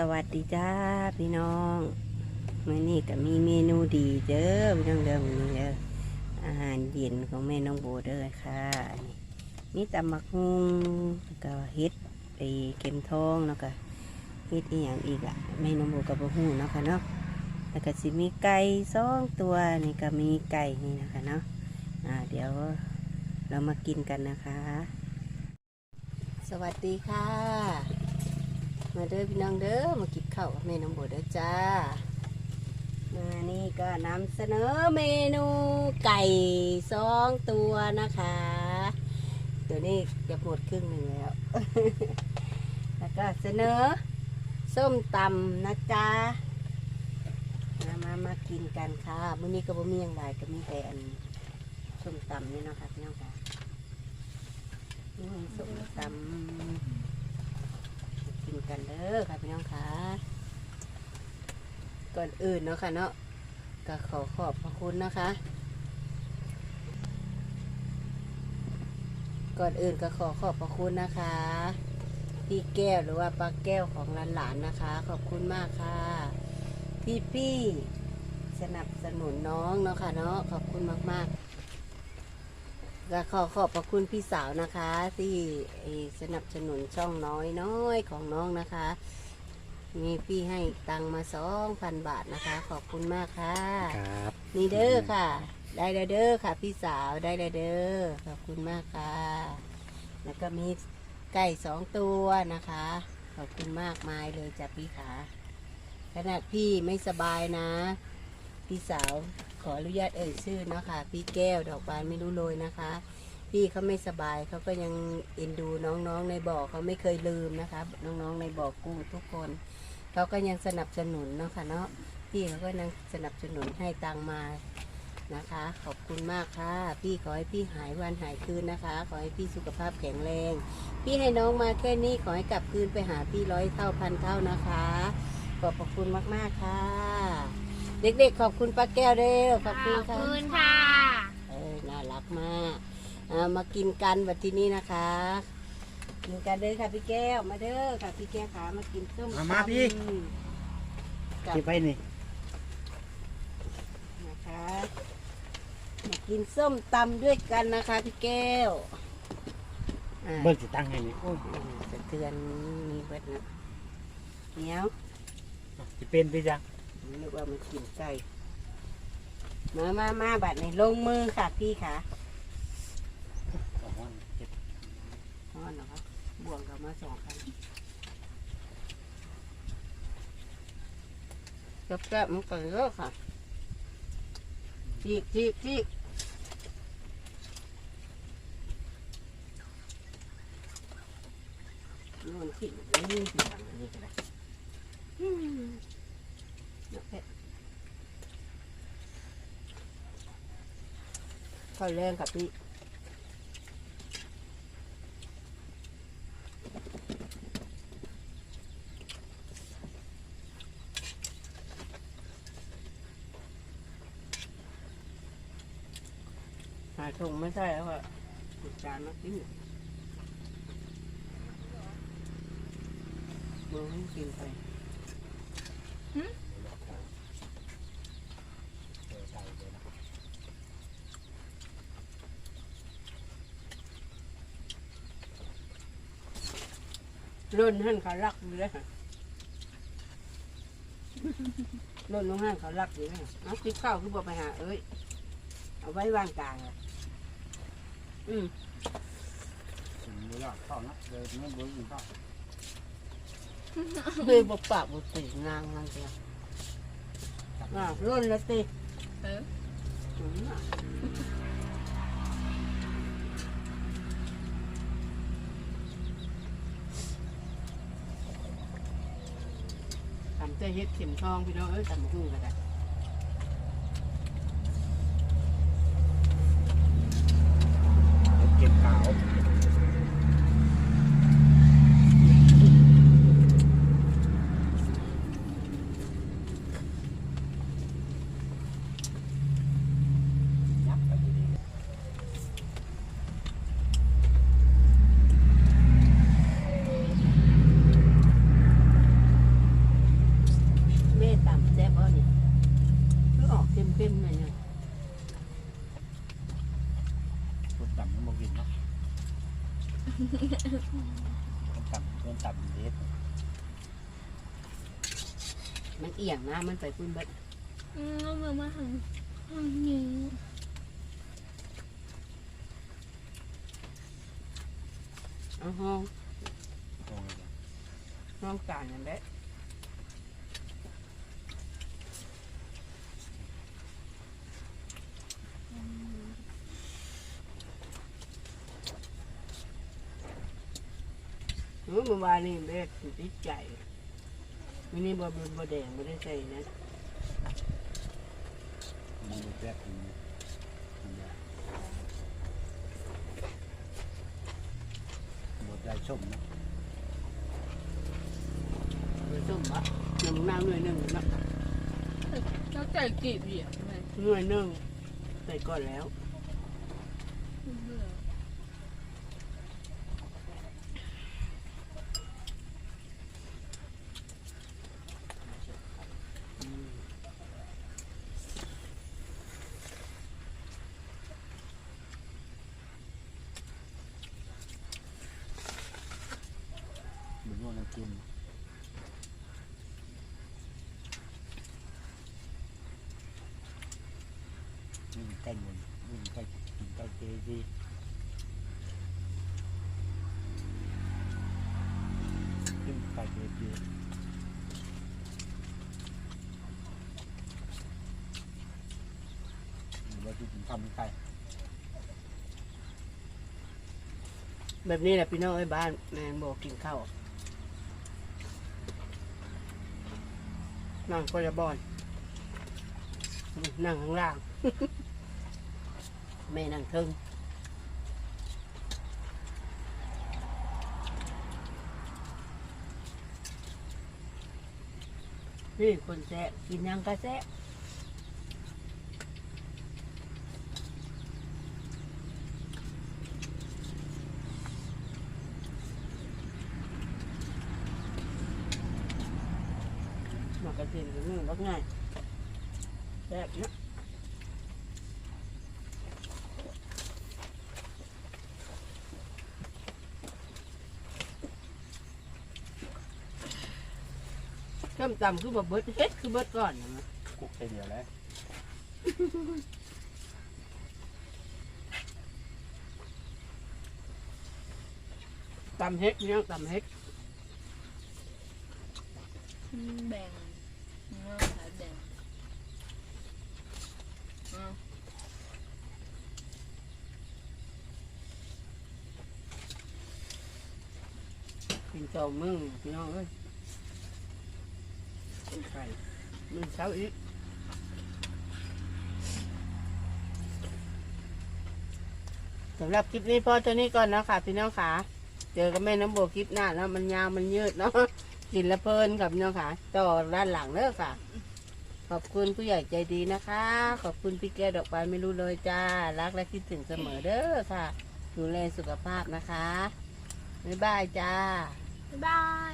สวัสดีจ้าพี่น้องมื่อนี้ก็มีเมนูดีเด้อพี่น้องเด้อมื้อนี้เด้ออาหารเย็นของแม่น้องโบเด้อค่ะนี่มีตำมักฮุงแล้วก็เฮ็ดไอเข็มทองแล้วก็เฮ็ดอีหยังอีกอะแม่น้องโบกับบ่ฮู้เนาะค่ะเนาะแล้วก็สิมีไก่สองตัวนี่ก็มีไก่นี่นะคะเนาะอ่าเดี๋ยวเรามากินกันนะคะ สวัสดีค่ะ มาเด้อพี่น้องเด้อมากินข้าวกับแม่น้องโบเด้อจ้า มานี่ก็นำเสนอเมนูไก่สองตัวนะคะตัวนี้จะหมดครึ่งหนึ่งแล้ว แล้วก็เสนอ ส้มตำนะจ๊ะมามามากินกันค่ะมื้อนี้ก็บ่มีอย่างไรก็มีแต่อันส้มตำนี่เนาะค่ะพี่น้องค่ะนี่ส้มตำ นกันเด้อค่ะพี่น้องคะก่อนอื่นเนาะค่ะเนาะก็ขอขอบพระคุณนะคะ ก่อนอื่นก็ขอขอบพระคุณนะคะพี่แก้วหรือว่าป้าแก้วของหลานๆนะคะ ขอบคุณมากค่ะที่พี่สนับสนุนน้องเนาะค่ะเนาะขอบคุณมากๆ ก็ขอขอบพระคุณพี่สาวนะคะ ที่เอ่อสนับสนุนช่องน้อยน้อยของน้องนะคะ มีพี่ให้ตังค์มาสองพันบาทนะคะ ขอบคุณมากค่ะ ครับนี่เด้อค่ะ ได้แล้วเด้อค่ะ พี่สาวได้แล้วเด้อขอบคุณมากค่ะ แล้วก็มีไก่สองตัวนะคะ ขอบคุณมากมายเลยจ้ะพี่ขาขนาดพี่ไม่สบายนะ พี่สาวข ออนุญาตเอ่ยชื่อเนาะคะพี่แก้วดอกบานไม่รู้โรยนะคะ พี่เขาไม่สบายเขาก็ยังเอ็นดูน้องๆในบ่อเขาไม่เคยลืมนะคะ น้องๆในบ่อกุ้งทุกคนเขาก็ยังสนับสนุนเนาะค่ะเนาะพี่เขาก็ยังสนับสนุนให้ตังมานะคะ ขอบคุณมากค่ะ พี่ขอให้พี่หายวันหายคืนนะคะ ขอให้พี่สุขภาพแข็งแรง พี่ให้น้องมาแค่นี้ขอให้กลับคืนไปหาพี่ร้อยเท่าพันเท่านะคะ ขอบพระคุณมากๆค่ะ เด็กๆ ขอบคุณป้าแก้วเด้อขอบคุณค่ะณค่ะ เออน่ารักมากเอามากินกันแบบที่นี่นะคะ กินกันเด้อค่ะพี่แก้วมาเด้อค่ะพี่แก้วขามากินส้มมามาพี่ ตำกับ เก็บไว้นี่นะคะมากินส้มตำด้วยกันนะคะพี่แก้วอ่าเบิ้ลสิตั้งให้นี่โอ้ยสะเทือนมีเบิดนะเหนียวสิเป็นไปจัง นึกว่ามันกินไก่มามามาบัดในลงมือค่ะพี่ค่ะเก็บอ๋อเหรอครับบ่วงกับมาสองคันกับแกบมันก็เยอะค่ะจีกจีกจีกนู่นที่นี่ที่ฝั่งนี้ก็ได้อืมเอาแค่ ข้าวแรงกับพี่หาถุงไม่ใช่แล้วอะจุดจานมากินมือให้กินไป รุ่นหั่นเขารักอยู่เลยค่ะรุ่นน้องหั่นเขารักอยู่เลยค่ะเอาติดข้าวคือบอกไปหาเอ้ยเอาไว้วางกลางอะอืมไม่ยอดเข้านะเดี๋ยวมันเบิ้ลอยู่เข้าเบยบปากบตีงางงางเดียวอะร่นแล้วตีเออ อืมอะทำ เต้เฮ็ดเข็มทองพี่น้องเอ้ยทำหุ้งกันได้ เก็บขาวยับไปดีๆ มา มา มา มา มา พี่ มา พี่ ม เป็นหน่อยหนึง คนต่ำมันบ่กินเนาะ คนต่ำคนต่ำเด็ดมันเอียงนะมันไปพุ่นเบัดอืมเอามือมาหันหันนิ้วเอาห้องโอ้ยห้องกลางนั่นแหละ มื่อวานนี่แม่ติดใจวันนี้บ่บ่แดงไม่ได้ใส่นะมันบ่แซ่บมันมันยาบ่ได้ชมเนาะผสมบะน้ำน้ำหน่วยหนึ่งนะแล้วใจกีบเหยียบไหมหน่วยหนึ่งใส่ก่อนแล้ว เบื่อ เหมือนว่าน้ำ กินนี่ใกล้หมดนี่ใกล้กินใกล้เจดีขึ้นใกล้เจดีว่าที่ผมทำใกล้แบบนี้แหละพี่น้องไอ้บ้านแมนบอกกินข้าว นั่งก็จะบอนนั่งข้างล่าง แม่นั่งเทิงนี่คนแซะกินยังก็แซะ กกระเทียมกับนึ่งวักง่ายแซ่บเนาะต้มตำคือแบบเบิดเฮ็ดคือเบิดก่อนนะมั้ยคุกไปเดียวแล้วตำเฮ็ดพี่น้องตำเฮ็ดอืมแบ่ง เมื่อขายแบ่งเอากินสองมื้อพี่น้องเอ้ยเป็นไข่มื้อเช้าอีกสำหรับคลิปนี้พอตัวนี้ก่อนนะค่ะพี่น้องค่ะ เจอกับแม่น้ำโบคลิปหน้าแล้วมันยาวมันยืดเนาะ กินละเพลินกับพี่น้องค่ะต่อด้านหลังเด้อค่ะ ขอบคุณผู้ใหญ่ใจดีนะคะ ขอบคุณพี่แก้ดอกไม้ไม่รู้เลยจ้า รักและคิดถึงเสมอเด้อค่ะ ดูแลสุขภาพนะคะ บ๊ายบายจ้า บ๊ายบาย